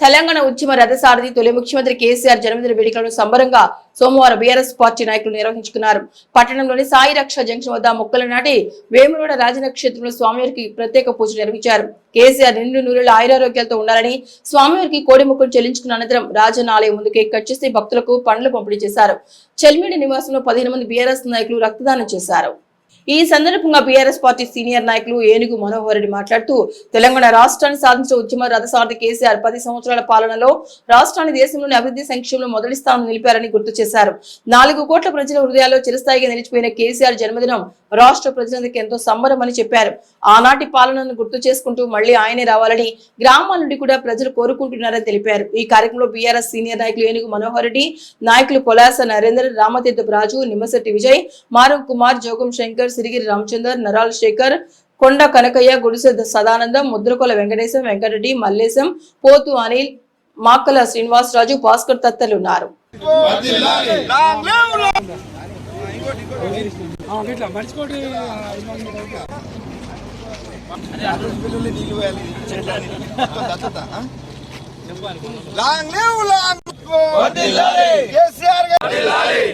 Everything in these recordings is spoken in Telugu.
తెలంగాణ ఉద్యమ రథసారథి తొలి ముఖ్యమంత్రి కేసీఆర్ జన్మదిన వేడుకలను సంబరంగా సోమవారం బీఆర్ఎస్ పార్టీ నాయకులు నిర్వహించుకున్నారు. పట్టణంలోని సాయి రక్ష జంక్షన్ వద్ద మొక్కలు నాటి వేములవాడ రాజనక్షత్రంలో స్వామివారికి ప్రత్యేక పూజ నిర్వహించారు. కేసీఆర్ నిండు నూరుల ఆయురారోగ్యాలతో ఉండాలని స్వామివారికి కోడి మొక్కలు చెల్లించుకున్న అనంతరం రాజన్న ఆలయం ముందు కేక్ కట్ చేసి భక్తులకు పండ్లు పంపిణీ చేశారు. చెల్మిడి నివాసంలో పదిహేను మంది బీఆర్ఎస్ నాయకులు రక్తదానం చేశారు. ఈ సందర్భంగా బీఆర్ఎస్ పార్టీ సీనియర్ నాయకులు ఏనుగు మనోహర్ రెడ్డి మాట్లాడుతూ తెలంగాణ రాష్ట్రాన్ని సాధించిన ఉద్యమ రథసారథి కేసీఆర్ పది సంవత్సరాల పాలనలో రాష్ట్రాన్ని దేశంలోని అభివృద్ధి సంక్షేమంలో మొదటి స్థానం నిలిపారని గుర్తు చేశారు. నాలుగు కోట్ల ప్రజల హృదయాల్లో చిరస్థాయిగా నిలిచిపోయిన కేసీఆర్ జన్మదినం రాష్ట్ర ప్రజలందరికీ ఎంతో సంబరమని చెప్పారు. ఆనాటి పాలనను గుర్తు చేసుకుంటూ మళ్ళీ ఆయనే రావాలని గ్రామాల నుండి కూడా ప్రజలు కోరుకుంటున్నారని తెలిపారు. ఈ కార్యక్రమంలో బీఆర్ఎస్ సీనియర్ నాయకులు ఏనుగు మనోహర్ రెడ్డి నాయకులు పొలాస నరేందర్ రామతీర్థపు రాజు నిమ్మశెట్టి విజయ్ మారువ్ కుమార్ జోగం శంకర్ సిరిగిరి రామచందర్ నరాల్ శేఖర్ కొండ కనకయ్య గుడిసె సదానందం ముద్రకొల వెంకటేశం వెంకటరెడ్డి మల్లేశం పోతు అనిల్ మాక్కల శ్రీనివాసరాజు భాస్కర్ తత్తలు ఉన్నారు.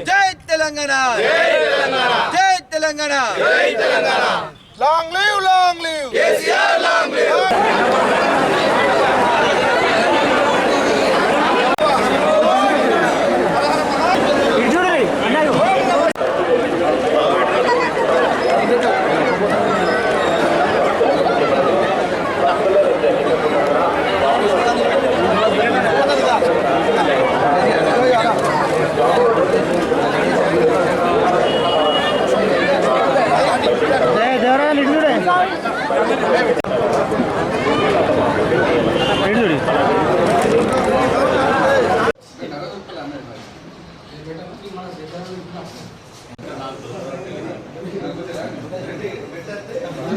జై తెలంగాణ. జై Telangana. Long live long live. KCR long live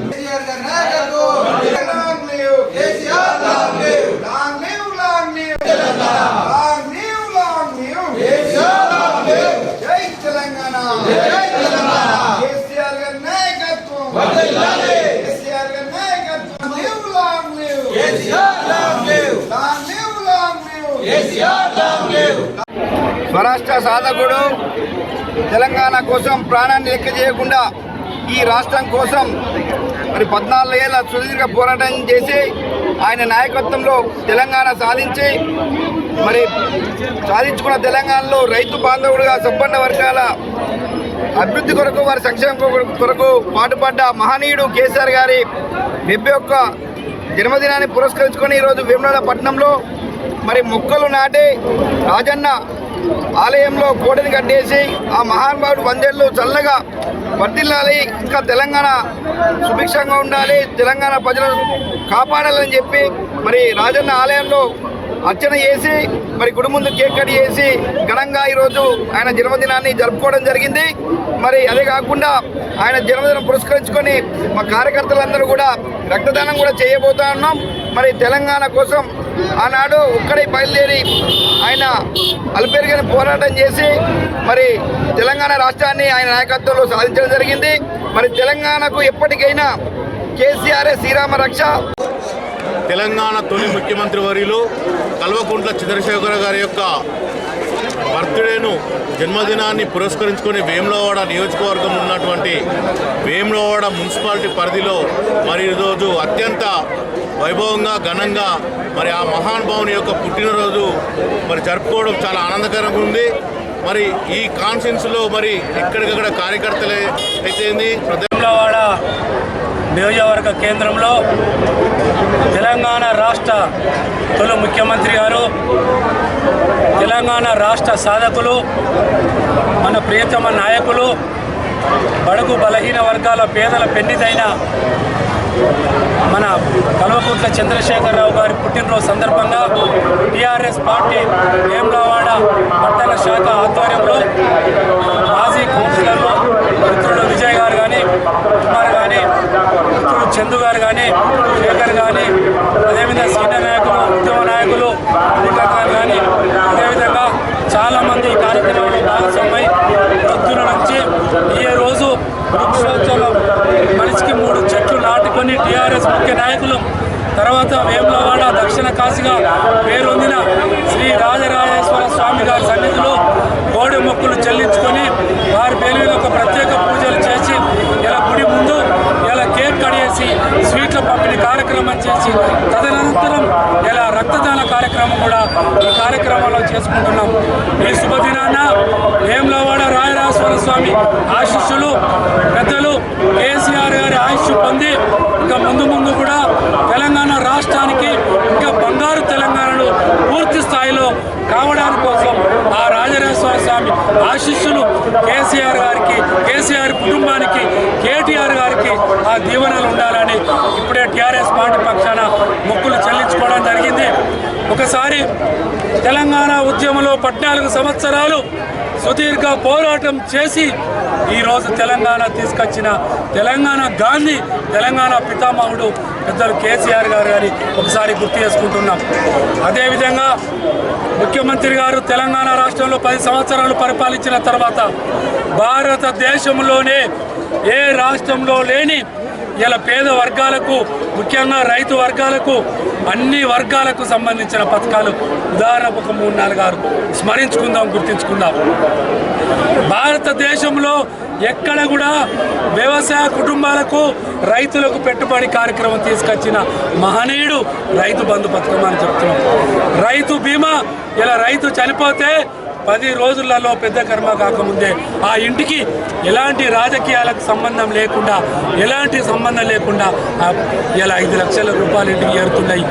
KCR గారి నాయకత్వం long live KCR long live long live long live Telangana long live long live KCR long live జై తెలంగాణ జై తెలంగాణ కేసీఆర్ గారి నాయకత్వం వర్ధిల్లాలి కేసీఆర్ గారి నాయకత్వం live long live KCR long live long live long live KCR long live స్వరాష్ట్ర సాధకుడు తెలంగాణ కోసం ప్రాణాన్ని లెక్క చేయకుండా ఈ రాష్ట్రం కోసం మరి పద్నాలుగు ఏళ్ళ సుదీర్ఘ పోరాటం చేసి ఆయన నాయకత్వంలో తెలంగాణ సాధించి మరి సాధించుకున్న తెలంగాణలో రైతు బాంధవుడుగా సంపన్న వర్గాల అభివృద్ధి కొరకు వారి సంక్షేమం కొరకు- పాటుపడ్డ మహనీయుడు కేసీఆర్ గారి డెబ్బై ఒక్క జన్మదినాన్ని పురస్కరించుకొని ఈరోజు వేములవాడ పట్టణంలో మరి మొక్కలు నాటి రాజన్న ఆలయంలో కోటని కట్టేసి ఆ మహానుభావుడు వందేళ్ళు చల్లగా వర్దిల్లాలి ఇంకా తెలంగాణ సుభిక్షంగా ఉండాలి. తెలంగాణ ప్రజలను కాపాడాలని చెప్పి మరి రాజన్న ఆలయంలో అర్చన చేసి మరి గుడి ముందు కేక్ కట్ చేసి ఘనంగా ఈరోజు ఆయన జన్మదినాన్ని జరుపుకోవడం జరిగింది. మరి అదే కాకుండా ఆయన జన్మదినం పురస్కరించుకొని మా కార్యకర్తలందరూ కూడా రక్తదానం కూడా చేయబోతా ఉన్నాం. మరి తెలంగాణ కోసం ఆనాడు ఒక్కడే బయలుదేరి ఆయన అల్పేరుగని పోరాటం చేసి మరి తెలంగాణ రాష్ట్రాన్ని ఆయన నాయకత్వంలో సాధించడం జరిగింది. మరి తెలంగాణకు ఎప్పటికైనా కేసీఆర్ శ్రీరామ రక్ష. తెలంగాణ తొలి ముఖ్యమంత్రి వర్యులు కల్వకుంట్ల చంద్రశేఖర గారి యొక్క బర్త్డేను జన్మదినాన్ని పురస్కరించుకొని వేములవాడ నియోజకవర్గం ఉన్నటువంటి వేములవాడ మున్సిపాలిటీ పరిధిలో మరి ఈరోజు అత్యంత వైభవంగా ఘనంగా మరి ఆ మహానుభావుని యొక్క పుట్టినరోజు మరి జరుపుకోవడం చాలా ఆనందకరంగా ఉంది. మరి ఈ కాన్ఫరెన్స్లో మరి ఎక్కడికక్కడ కార్యకర్తలే అయితేంది ప్రజా వేములవాడ నియోజకవర్గ కేంద్రంలో తెలంగాణ రాష్ట్ర తొలి ముఖ్యమంత్రి గారు తెలంగాణ రాష్ట్ర సాధకులు మన ప్రియతమ నాయకులు బడుగు బలహీన వర్గాల పేదల పెన్నిదైన మన కల్వకుంట్ల చంద్రశేఖరరావు గారి పుట్టినరోజు సందర్భంగా టీఆర్ఎస్ పార్టీ వేములవాడ పట్టణ శాఖ ఆధ్వర్యంలో మాజీ కౌన్సిలర్లు మిత్రుడు విజయ్ గారు కానీ కుమార్ కానీ మిత్రుడు చందు గారు కానీ శేఖర్ కానీ అదేవిధంగా సీనియర్ నాయకులు ఉద్యమ నాయకులు గారు కానీ అదేవిధంగా చాలామంది ఈ కార్యక్రమంలో భాగస్వామై వృద్ధుల నుంచి ఈ రోజు వృక్షోత్సవం మనిషికి మూడు చెట్లు నాటుకొని టీఆర్ఎస్ ముఖ్య నాయకులు తర్వాత వేములవాడ దక్షిణ కాశీగా పేరొందిన పంపిణీ కార్యక్రమం చేసి తదనంతరం ఇలా రక్తదాన కార్యక్రమం కూడా ఈ కార్యక్రమంలో చేసుకుంటున్నాం. ఈ శుభదినాన వేములవాడ రాయరాశ్వర స్వామి ఆశీస్సులు పెద్దలు కేసీఆర్ గారి ఆయుష్ పొంది ఇంకా ముందు ముందు కూడా తెలంగాణ రాష్ట్రానికి ఇంకా బంగారు తెలంగాణను పూర్తి స్థాయిలో కావడానికి కోసం ఆ రాజరాజేశ్వర స్వామి ఆశీస్సులు కేసీఆర్ గారికి కేసీఆర్ కుటుంబానికి కేటీఆర్ గారికి ఆ దీవెనలు ఉండాలని ఇప్పుడే టీఆర్ఎస్ పార్టీ పక్షాన మొక్కులు చెల్లించుకోవడం జరిగింది ఒకసారి తెలంగాణ ఉద్యమంలో పద్నాలుగు సంవత్సరాలు సుదీర్ఘ పోరాటం చేసి ఈరోజు తెలంగాణ తీసుకొచ్చిన తెలంగాణ గాంధీ తెలంగాణ పితామహుడు పెద్దలు కేసీఆర్ గారు గారి ఒకసారి గుర్తు చేసుకుంటున్నాం. అదేవిధంగా ముఖ్యమంత్రి గారు తెలంగాణ రాష్ట్రంలో పది సంవత్సరాలు పరిపాలించిన తర్వాత భారతదేశంలోనే ఏ రాష్ట్రంలో లేని ఇలా పేద వర్గాలకు ముఖ్యంగా రైతు వర్గాలకు అన్ని వర్గాలకు సంబంధించిన పథకాలు ఉదాహరణకు ఒక మూడు నాలుగు ఆరు స్మరించుకుందాం గుర్తించుకుందాం. భారతదేశంలో ఎక్కడ కూడా వ్యవసాయ కుటుంబాలకు రైతులకు పెట్టుబడి కార్యక్రమం తీసుకొచ్చిన మహనీయుడు రైతు బంధు పథకం అని చెప్తున్నాం. రైతు బీమా ఇలా రైతు చనిపోతే పది రోజులలో పెద్ద కర్మ కాకముందే ఆ ఇంటికి ఎలాంటి రాజకీయాలకు సంబంధం లేకుండా ఎలాంటి సంబంధం లేకుండా ఇలా ఐదు లక్షల రూపాయలు ఇంటికి చేరుతున్నాయి.